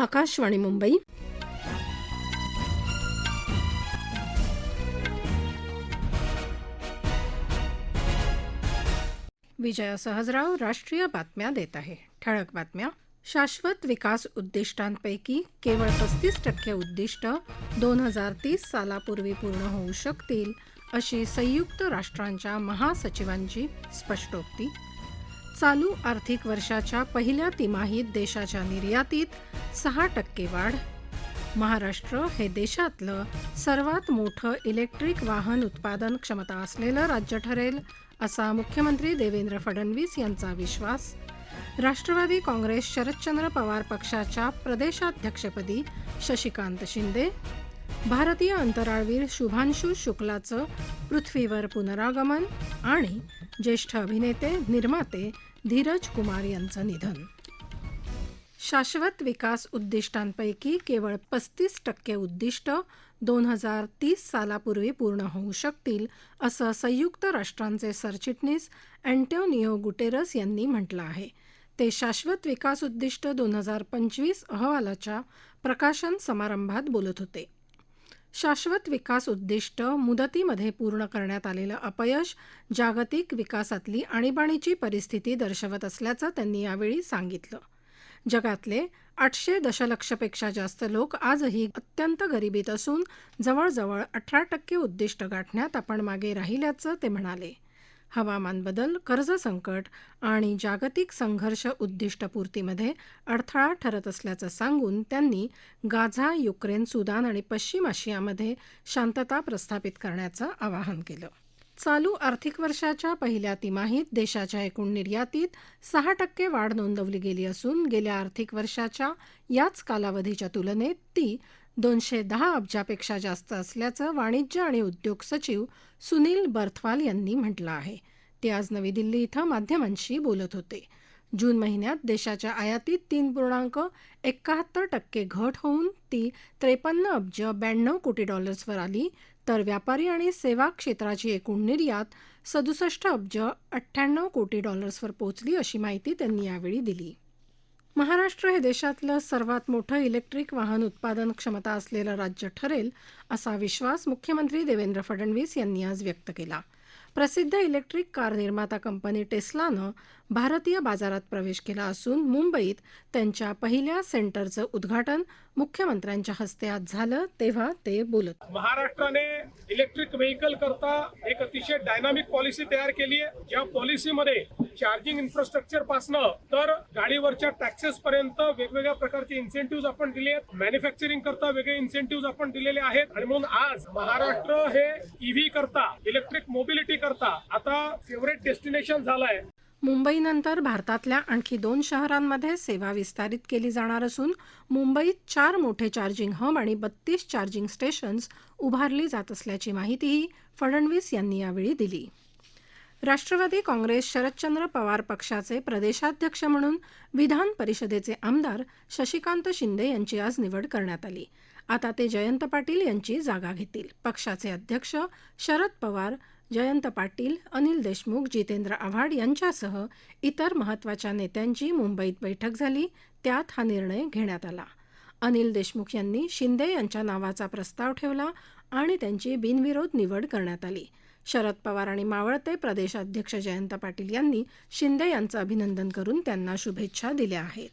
आकाशवाणी मुंबई. विजया सहजराव राष्ट्रीय बातम्या देत आहे. ठळक बातम्या. शाश्वत विकास उद्दिष्टांपैकी केवळ पस्तीस टक्के उद्दिष्ट दोन हजार तीस सालापूर्वी पूर्ण होऊ शकतील अशी संयुक्त राष्ट्रांच्या महासचिवांची स्पष्टोक्ती. चालू आर्थिक वर्षाच्या पहिल्या तिमाहीत देशाच्या निर्यातीत सहा टक्के वाढ. महाराष्ट्र हे देशातलं सर्वात मोठं इलेक्ट्रिक वाहन उत्पादन क्षमता असलेलं राज्य ठरेल असा मुख्यमंत्री देवेंद्र फडणवीस यांचा विश्वास. राष्ट्रवादी काँग्रेस शरदचंद्र पवार पक्षाच्या प्रदेशाध्यक्षपदी शशिकांत शिंदे. भारतीय अंतराळवीर शुभांशू शुक्लाचं पृथ्वीवर पुनरागमन आणि ज्येष्ठ अभिनेते निर्माते धीरज कुमार यांचं निधन. शाश्वत विकास उद्दिष्टांपैकी केवळ पस्तीस टक्के उद्दिष्ट दोन हजार तीस सालापूर्वी पूर्ण होऊ शकतील असं संयुक्त राष्ट्रांचे सरचिटणीस अँटोनिओ गुटेरस यांनी म्हटलं आहे. ते शाश्वत विकास उद्दिष्ट दोन हजार पंचवीस अहवालाच्या प्रकाशन समारंभात बोलत होते. शाश्वत विकास उद्दिष्ट मुदतीमध्ये पूर्ण करण्यात आलेलं अपयश जागतिक विकासातली आणीबाणीची परिस्थिती दर्शवत असल्याचं त्यांनी यावेळी सांगितलं. जगातले आठशे दशलक्षपेक्षा जास्त लोक आजही अत्यंत गरिबीत असून जवळजवळ अठरा टक्के उद्दिष्ट गाठण्यात आपण मागे राहिल्याचं ते म्हणाले. हवामान बदल कर्ज संकट आणि जागतिक संघर्ष उद्दिष्टपूर्तीमध्ये अडथळा ठरत असल्याचं सांगून त्यांनी गाझा युक्रेन सुदान आणि पश्चिम आशियामध्ये शांतता प्रस्थापित करण्याचं आवाहन केलं. चालू आर्थिक वर्षाच्या पहिल्या तिमाहीत देशाच्या एकूण निर्यातीत सहा टक्के वाढ नोंदवली गेली असून गेल्या आर्थिक वर्षाच्या याच कालावधीच्या तुलनेत ती दोनशे दहा अब्जापेक्षा जास्त असल्याचं वाणिज्य आणि उद्योग सचिव सुनील बर्थवाल यांनी म्हटलं आहे. ते आज नवी दिल्ली इथं माध्यमांशी बोलत होते. जून महिन्यात देशाच्या आयातीत तीन पूर्णांक एकाहत्तर टक्के घट होऊन ती त्रेपन्न अब्ज ब्याण्णव कोटी डॉलर्सवर आली. तर व्यापारी आणि सेवा क्षेत्राची एकूण निर्यात सदुसष्ट अब्ज अठ्ठ्याण्णव कोटी डॉलर्सवर पोहोचली अशी माहिती त्यांनी यावेळी दिली. महाराष्ट्र हे देशातलं सर्वात मोठं इलेक्ट्रिक वाहन उत्पादन क्षमता असलेलं राज्य ठरेल असा विश्वास मुख्यमंत्री देवेंद्र फडणवीस यांनी आज व्यक्त केला. प्रसिद्ध इलेक्ट्रिक कार निर्माता कंपनी टेस्लानं भारतीय बाजारात प्रवेश केला असून मुंबईत त्यांच्या पहिल्या सेंटरचं उद्घाटन मुख्यमंत्र्यांच्या हस्ते आज झालं तेव्हा ते बोलत महाराष्ट्राने इलेक्ट्रिक व्हेकल करता एक अतिशय डायनामिक पॉलिसी तयार केली आहे. ज्या पॉलिसीमध्ये चार्जिंग इन्फ्रास्ट्रक्चर पासन तर गाडीवरच्या टॅक्सेस पर्यंत वेगवेगळ्या प्रकारचे इन्सेंटिव्ह आपण दिले आहेत. मॅन्युफॅक्चरिंग करता वेगळे इन्सेंटिव्ह आपण दिलेले आहेत. आणि म्हणून आज महाराष्ट्र हे ईव्ही करता इलेक्ट्रिक मोबिलिटी करता आता फेवरेट डेस्टिनेशन झालंय मुंबईनंतर भारतातल्या आणखी दोन शहरांमध्ये सेवा विस्तारित केली जाणार असून मुंबईत चार मोठे चार्जिंग हब आणि बत्तीस चार्जिंग स्टेशन्स उभारली जात असल्याची माहितीही फडणवीस यांनी यावेळी दिली. राष्ट्रवादी काँग्रेस शरदचंद्र पवार पक्षाचे प्रदेशाध्यक्ष म्हणून विधान परिषदेचे आमदार शशिकांत शिंदे यांची आज निवड करण्यात आली. आता ते जयंत पाटील यांची जागा घेतील. पक्षाचे अध्यक्ष शरद पवार जयंत पाटील अनिल देशमुख जितेंद्र आव्हाड यांच्यासह इतर महत्त्वाच्या नेत्यांची मुंबईत बैठक झाली त्यात हा निर्णय घेण्यात आला. अनिल देशमुख यांनी शिंदे यांच्या नावाचा प्रस्ताव ठेवला आणि त्यांची बिनविरोध निवड करण्यात आली. शरद पवार आणि मावळते प्रदेशाध्यक्ष जयंत पाटील यांनी शिंदे यांचं अभिनंदन करून त्यांना शुभेच्छा दिल्या आहेत.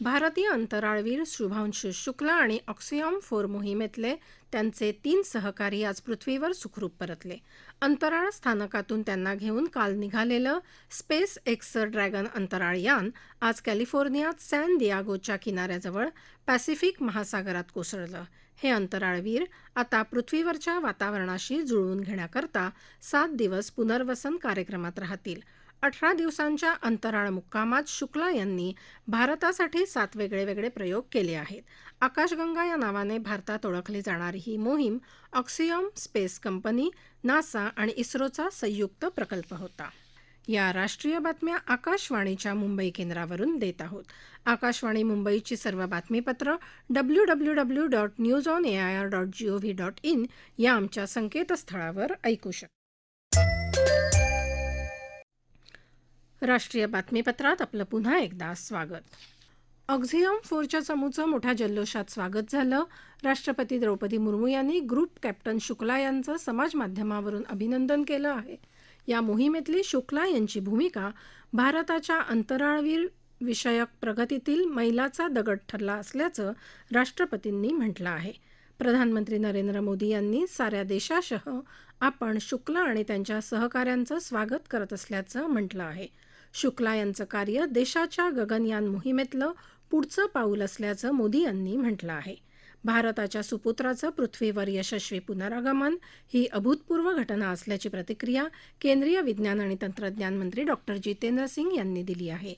भारतीय अंतराळवीर शुभांश शुक्ला आणि ऑक्सियॉम फोर मोहिमेतले त्यांचे तीन सहकारी आज पृथ्वीवर सुखरूप परतले. अंतराळ स्थानकातून त्यांना घेऊन काल निघालेलं स्पेस एक्स ड्रॅगन अंतराळ यान आज कॅलिफोर्नियात सॅन दियागोच्या किनाऱ्याजवळ पॅसिफिक महासागरात कोसळलं. हे अंतराळवीर आता पृथ्वीवरच्या वातावरणाशी जुळवून घेण्याकरता सात दिवस पुनर्वसन कार्यक्रमात राहतील. अठरा दिवसांच्या अंतराळ मुक्कामात शुक्ला यांनी भारतासाठी सात वेगळे वेगळे प्रयोग केले आहेत. आकाशगंगा या नावाने भारतात ओळखली जाणारी ही मोहीम ऑक्सियॉम स्पेस कंपनी नासा आणि इस्रोचा संयुक्त प्रकल्प होता. या राष्ट्रीय बातम्या आकाशवाणीच्या मुंबई केंद्रावरून देत आहोत. आकाशवाणी मुंबईची सर्व बातमीपत्र W W W dot news on A I R dot G O V dot in या आमच्या संकेतस्थळावर ऐकू शकता. राष्ट्रीय बातमीपत्रात आपलं पुन्हा एकदा स्वागत. ऑक्झियम फोरच्या चमूचं मोठ्या जल्लोषात स्वागत झालं. राष्ट्रपती द्रौपदी मुर्मू यांनी ग्रुप कॅप्टन शुक्ला यांचं समाजमाध्यमावरून अभिनंदन केलं आहे. या मोहिमेतली शुक्ला यांची भूमिका भारताच्या अंतराळवीर विषयक प्रगतीतील मैलाचा दगड ठरला असल्याचं राष्ट्रपतींनी म्हटलं आहे. प्रधानमंत्री नरेंद्र मोदी यांनी साऱ्या देशासह आपण शुक्ला आणि त्यांच्या सहकाऱ्यांचं स्वागत करत असल्याचं म्हटलं आहे. शुक्ला यांचं कार्य देशाच्या गगनयान मोहिमेतलं पुढचं पाऊल असल्याचं मोदी यांनी म्हटलं आहे. भारताच्या सुपुत्राचं पृथ्वीवर यशस्वी पुनरागमन ही अभूतपूर्व घटना असल्याची प्रतिक्रिया केंद्रीय विज्ञान आणि तंत्रज्ञान मंत्री डॉक्टर जितेंद्र सिंग यांनी दिली आहे.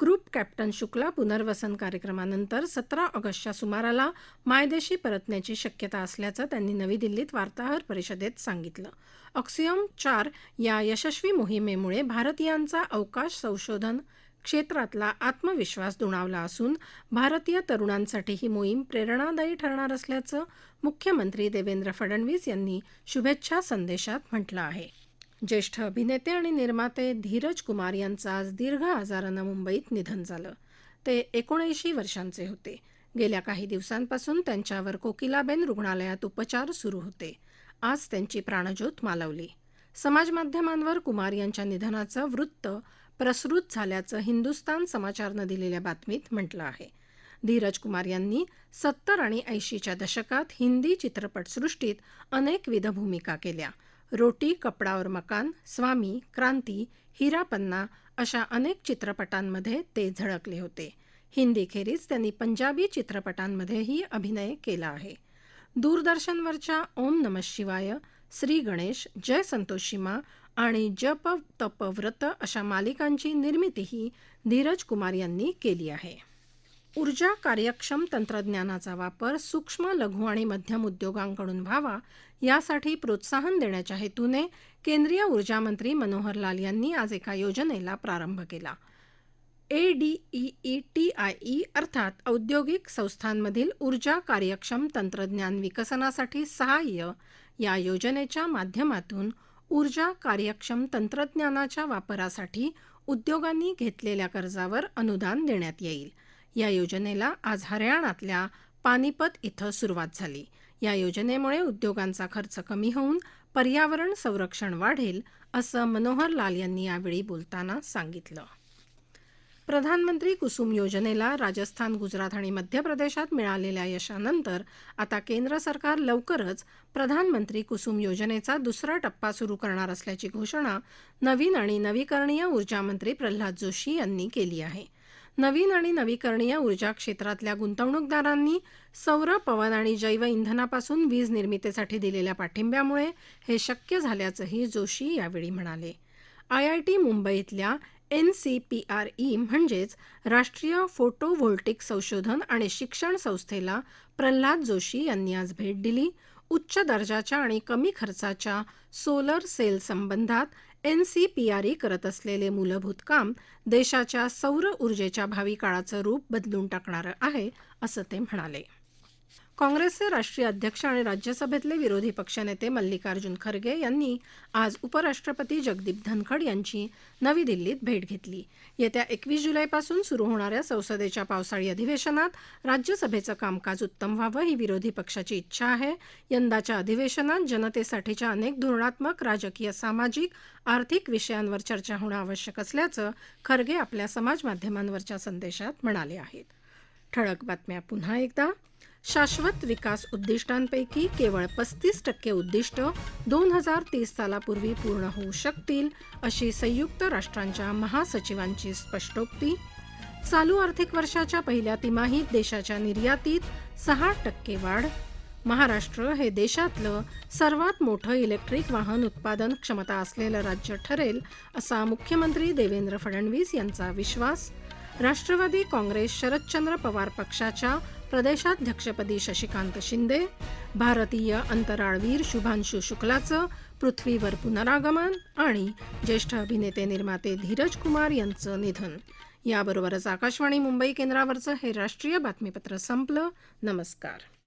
ग्रुप कॅप्टन शुक्ला पुनर्वसन कार्यक्रमानंतर सतरा ऑगस्टच्या सुमाराला मायदेशी परतण्याची शक्यता असल्याचं त्यांनी नवी दिल्लीत वार्ताहर परिषदेत सांगितलं. ऑक्सियम चार या यशस्वी मोहिमेमुळे भारतीयांचा अवकाश संशोधन क्षेत्रातला आत्मविश्वास दुणावला असून भारतीय तरुणांसाठी ही मोहीम प्रेरणादायी ठरणार असल्याचं मुख्यमंत्री देवेंद्र फडणवीस यांनी शुभेच्छा संदेशात म्हटलं आहे. ज्येष्ठ अभिनेते आणि निर्माते धीरज कुमार यांचं आज दीर्घ आजारानं मुंबईत निधन झालं. ते एकोणऐंशी वर्षांचे होते. गेल्या काही दिवसांपासून त्यांच्यावर कोकिलाबेन रुग्णालयात उपचार सुरू होते. आज त्यांची प्राणज्योत मालवली. समाजमाध्यमांवर कुमार यांच्या निधनाचं वृत्त प्रसृत झाल्याचं हिंदुस्तान समाचारनं दिलेल्या बातमीत म्हटलं आहे. धीरज कुमार यांनी सत्तर आणि ऐंशीच्या दशकात हिंदी चित्रपटसृष्टीत अनेकविध भूमिका केल्या. रोटी कपडा और मकान स्वामी क्रांती हीरा पन्ना अशा अनेक चित्रपटांमध्ये ते झळकले होते. हिंदीखेरीज त्यांनी पंजाबी चित्रपटांमध्येही अभिनय केला आहे. दूरदर्शनवरच्या ओम नम शिवाय श्री गणेश जय संतोषीमा आणि जप तप व्रत अशा मालिकांची निर्मितीही धीरज कुमार यांनी केली आहे. ऊर्जा कार्यक्षम तंत्रज्ञानाचा वापर सूक्ष्म लघु आणि मध्यम उद्योगांकडून व्हावा यासाठी प्रोत्साहन देण्याच्या हेतूने केंद्रीय ऊर्जा मंत्री मनोहर लाल यांनी आज एका योजनेला प्रारंभ केला. एडीईई टी आय ई अर्थात औद्योगिक संस्थांमधील ऊर्जा कार्यक्षम तंत्रज्ञान विकसनासाठी सहाय्य या योजनेच्या माध्यमातून ऊर्जा कार्यक्षम तंत्रज्ञानाच्या वापरासाठी उद्योगांनी घेतलेल्या कर्जावर अनुदान देण्यात येईल. या योजनेला आज हरियाणातल्या पानिपत इथं सुरुवात झाली. या योजनेमुळे उद्योगांचा खर्च कमी होऊन पर्यावरण संरक्षण वाढेल असं मनोहर लाल यांनी यावेळी बोलताना सांगितलं. प्रधानमंत्री कुसुम योजनेला राजस्थान गुजरात आणि मध्य प्रदेशात मिळालेल्या यशानंतर आता केंद्र सरकार लवकरच प्रधानमंत्री कुसुम योजनेचा दुसरा टप्पा सुरू करणार असल्याची घोषणा नवीन आणि नवीकरणीय ऊर्जामंत्री प्रल्हाद जोशी यांनी केली आहे. नवीन आणि नवीकरणीय ऊर्जा क्षेत्रातल्या गुंतवणूकदारांनी सौर पवन आणि जैव इंधनापासून वीज निर्मितीसाठी दिलेल्या पाठिंब्यामुळे हे शक्य झाल्याचंही जोशी यावेळी म्हणाले. आयआयटी मुंबईतल्या N C P R E म्हणजेच राष्ट्रीय फोटो व्होल्टिक संशोधन आणि शिक्षण संस्थेला प्रल्हाद जोशी यांनी आज भेट दिली. उच्च दर्जाच्या आणि कमी खर्चाच्या सोलर सेल संबंधात एनसीपीआरई करत असलेले मूलभूत काम देशाच्या सौर ऊर्जेच्या भावी काळाचं रूप बदलून टाकणारं आहे असं ते म्हणाले. काँग्रेसचे राष्ट्रीय अध्यक्ष आणि राज्यसभेतले विरोधी पक्षनेते मल्लिकार्जुन खरगे यांनी आज उपराष्ट्रपती जगदीप धनखड यांची नवी दिल्लीत भेट घेतली. येत्या एकवीस जुलैपासून सुरू होणाऱ्या संसदेच्या पावसाळी अधिवेशनात राज्यसभेचं कामकाज उत्तम व्हावं ही विरोधी पक्षाची इच्छा आहे. यंदाच्या अधिवेशनात जनतेसाठीच्या अनेक धोरणात्मक राजकीय सामाजिक आर्थिक विषयांवर चर्चा होणं आवश्यक असल्याचं खरगे आपल्या समाजमाध्यमांवरच्या संदेशात म्हणाले आहेत. ठळक बातम्या पुन्हा एकदा. शाश्वत विकास उद्दिष्टांपैकी केवळ पस्तीस टक्के उद्दिष्ट दोन हजार तीस सालापूर्वी पूर्ण होऊ शकतील अशी संयुक्त राष्ट्रांच्या महासचिवांची स्पष्टोक्ती. चालू आर्थिक वर्षाच्या पहिल्या तिमाहीत देशाच्या निर्यातीत सहा टक्के वाढ. महाराष्ट्र हे देशातलं सर्वात मोठं इलेक्ट्रिक वाहन उत्पादन क्षमता असलेलं राज्य ठरेल असा मुख्यमंत्री देवेंद्र फडणवीस यांचा विश्वास. राष्ट्रवादी काँग्रेस शरदचंद्र पवार पक्षाच्या प्रदेशाध्यक्षपदी शशिकांत शिंदे भारतीय अंतराळवीर शुभांशु शुक्लाचं पृथ्वीवर पुनरागमन आणि ज्येष्ठ अभिनेते निर्माते धीरज कुमार यांचं निधन. याबरोबरच आकाशवाणी मुंबई केंद्रावरचं हे राष्ट्रीय बातमीपत्र संपलं. नमस्कार.